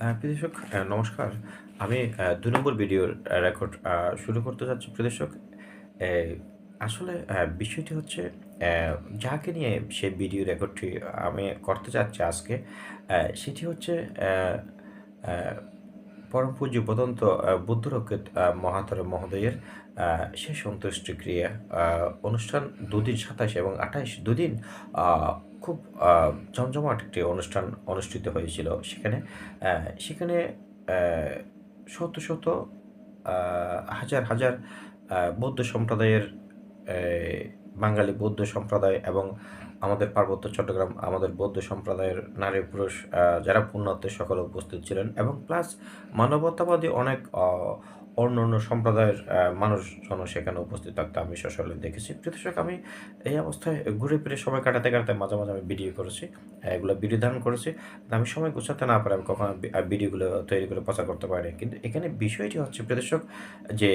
প্রিয় নমস্কার। আমি দুই নম্বর ভিডিওর রেকর্ড শুরু করতে যাচ্ছি। প্রদর্শক আসলে বিষয়টি হচ্ছে যাকে নিয়ে সে ভিডিও রেকর্ডটি আমি করতে যাচ্ছি আজকে সেটি হচ্ছে পরম পূজ্য বদন্ত বুদ্ধরক্ষিত মহাতর মহোদয়ের শেষ অন্ত্যেষ্টি ক্রিয়া অনুষ্ঠান দুদিন সাতাশ এবং আঠাইশ দুদিন খুব জমজমাট একটি অনুষ্ঠান অনুষ্ঠিত হয়েছিল সেখানে। সেখানে শত শত হাজার হাজার বৌদ্ধ সম্প্রদায়ের বাঙালি বৌদ্ধ সম্প্রদায় এবং আমাদের পার্বত্য চট্টগ্রাম, আমাদের বৌদ্ধ সম্প্রদায়ের নারী পুরুষ যারা পুণ্যার্থী সকলে উপস্থিত ছিলেন এবং প্লাস মানবতাবাদী অনেক অন্য অন্য সম্প্রদায়ের মানুষজনও সেখানে উপস্থিত থাকতে, আমি সশলে দেখেছি। প্রতিশক আমি এই অবস্থায় ঘুরে ফিরে সময় কাটাতে কাটাতে মাঝে মাঝে আমি ভিডিও করেছি এগুলো ভিডিও ধারণ করেছি। আমি সময় গুছাতে না পারে আমি কখনো ভিডিওগুলো তৈরি করে প্রচার করতে পারিনি। কিন্তু এখানে বিষয়টি হচ্ছে প্রদর্শক যে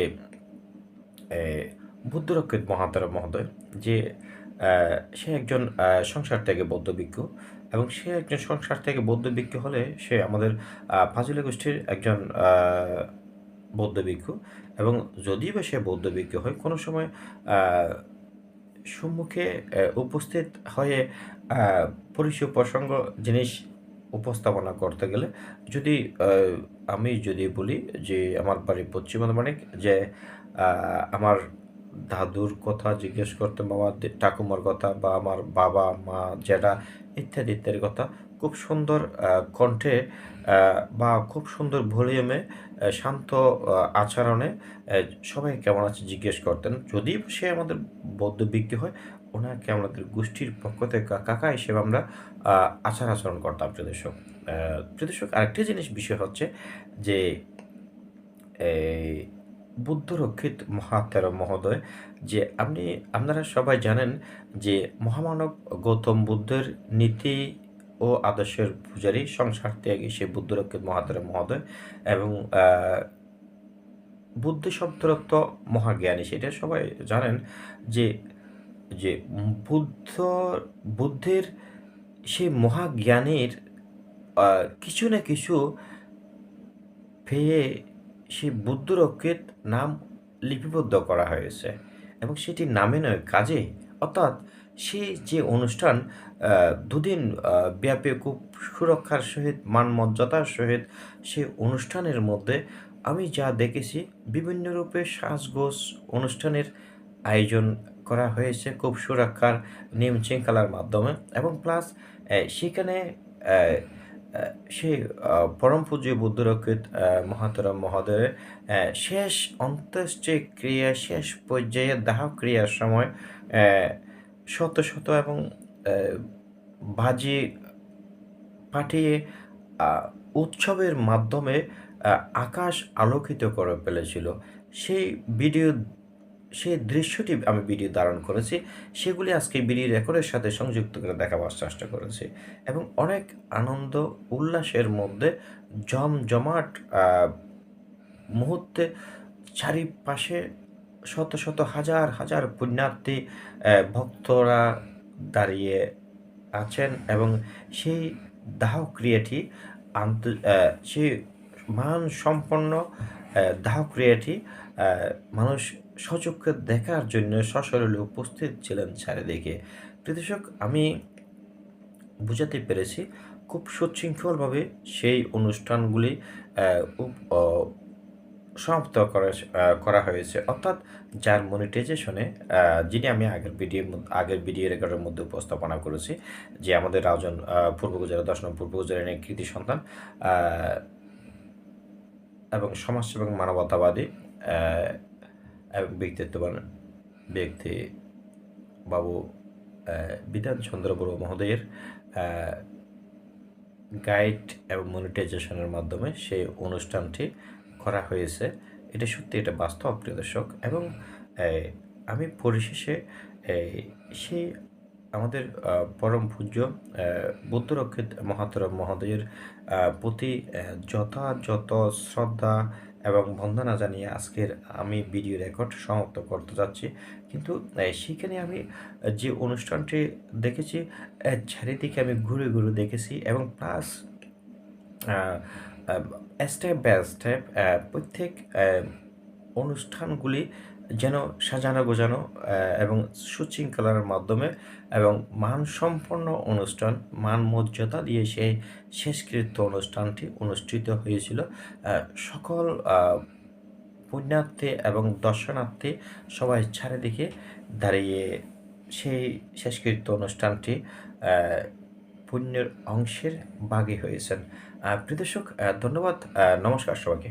বুদ্ধরক্ষিত মহাতারা মহোদয়, যে সে একজন সংসার থেকে বৌদ্ধ ভিক্ষু এবং সে একজন সংসার থেকে বৌদ্ধ ভিক্ষু হলে সে আমাদের ফাজিলা গোষ্ঠীর একজন বৌদ্ধ ভিক্ষু এবং যদি বা সে বৌদ্ধ ভিক্ষু হয়, কোনো সময় সম্মুখে উপস্থিত হয়ে পরিচয় প্রসঙ্গ জিনিস উপস্থাপনা করতে গেলে যদি আমি যদি বলি যে আমার বাড়ি পশ্চিম বর্ধমানিক যে আমার দাদুর কথা জিজ্ঞেস করতে বাবা ঠাকুমার কথা বা আমার বাবা, মা, জেঠা ইত্যাদি ইত্যাদির কথা খুব সুন্দর কণ্ঠে বা খুব সুন্দর ভলিউমে শান্ত আচরণে সবাই কেমন আছে জিজ্ঞেস করতেন। যদি সে আমাদের বৌদ্ধ ব্যক্তি হয়, ওনাকে আমাদের গোষ্ঠীর পক্ষ থেকে কাকা হিসেবে আমরা আচার আচরণ করতাম প্রদর্শক প্রদর্শক আরেকটি জিনিস বিষয় হচ্ছে যে বুদ্ধরক্ষিত মহাতের মহোদয়, যে আপনি, আপনারা সবাই জানেন যে মহামানব গৌতম বুদ্ধের নীতি ও আদর্শের পূজারী সংসার ত্যাগী সে বুদ্ধরক্ষিত মহাতের মহোদয় এবং বুদ্ধ শব্দরত্ব মহাজ্ঞানী। সেটা সবাই জানেন যে যে বুদ্ধ, বুদ্ধের সেই মহাজ্ঞানীর কিছু না কিছু পেয়ে সেই বুদ্ধরক্ষিত নাম লিপিবদ্ধ করা হয়েছে এবং সেটি নামে নয় কাজে অর্থাৎ সেই যে অনুষ্ঠান দুদিন ব্যাপী খুব সুরক্ষার সহিত, মানমর্যাদার সহিত সেই অনুষ্ঠানের মধ্যে আমি যা দেখেছি, বিভিন্ন রূপে সাজগোজ অনুষ্ঠানের আয়োজন করা হয়েছে খুব সুরক্ষার নিয়ম শৃঙ্খলার মাধ্যমে এবং প্লাস সেখানে সেই পরম পূজ্য বুদ্ধরক্ষিত মহাতরম মহোদয়ের শেষ অন্ত্যেষ্টি ক্রিয়া শেষ পর্যায়ে দাহ ক্রিয়ার সময় শত শত এবং বাজি পাঠিয়ে উৎসবের মাধ্যমে আকাশ আলোকিত করে ফেলেছিল। সেই ভিডিও, সেই দৃশ্যটি আমি ভিডিও ধারণ করেছি। সেগুলি আজকে ভিডিও রেকর্ডের সাথে সংযুক্ত করে দেখাবার চেষ্টা করেছি এবং অনেক আনন্দ, উল্লাসের মধ্যে জমজমাট মুহূর্তে চারিপাশে শত শত হাজার হাজার পুণ্যার্থী ভক্তরা দাঁড়িয়ে আছেন এবং সেই দাহ ক্রিয়াটি আন্ত সেই মান সম্পন্ন দাহ ক্রিয়াটি মানুষ সচক্ষে দেখার জন্য সশরীরে উপস্থিত ছিলেন চারিদিকে। প্রদর্শক আমি বুঝাতে পেরেছি, খুব সুশৃঙ্খলভাবে সেই অনুষ্ঠানগুলি সমাপ্ত করা হয়েছে অর্থাৎ যার মনিটাইজেশনে যিনি আমি আগের ভিডিও আগের ভিডিও রেকর্ডের মধ্যে উপস্থাপনা করেছি, যে আমাদের রাজন পূর্ব গুজরাট, দশ নম্বর পূর্ব গুজরাটের এক কৃতি সন্তান এবং সমাজসেবক এবং মানবতাবাদী ব্যক্তিত্ববান ব্যক্তি বাবু বিধান চন্দ্র বড়ুয়া মহোদয়ের গাইড এবং মনিটাইজেশনের মাধ্যমে সেই অনুষ্ঠানটি করা হয়েছে। এটা সত্যি এটা বাস্তব, প্রিয় দর্শক। এবং আমি পরিশেষে সেই আমাদের পরম পূজ্য বুদ্ধরক্ষিত মহাতরম মহোদয়ের প্রতি যথাযথ শ্রদ্ধা এবং বন্দনা জানিয়ে আজকের আমি ভিডিও রেকর্ড সমাপ্ত করতে যাচ্ছি। কিন্তু সেখানে আমি যে অনুষ্ঠানটি দেখেছি চারিদিকে আমি ঘুরে ঘুরে দেখেছি এবং প্লাস স্টেপ বাই স্টেপ প্রত্যেক অনুষ্ঠানগুলি যেন সাজানো গোজানো এবং সুশৃঙ্খলার মাধ্যমে এবং মানসম্পন্ন অনুষ্ঠান মান মর্যাদা দিয়ে সেই শেষকৃত্য অনুষ্ঠানটি অনুষ্ঠিত হয়েছিল। সকল পুণ্যার্থী এবং দর্শনার্থী সবাই চারিদিকে দাঁড়িয়ে সেই শেষকৃত্য অনুষ্ঠানটি পুণ্যের অংশের ভাগী হয়েছেন। প্রিয় দর্শক ধন্যবাদ। নমস্কার সবাইকে।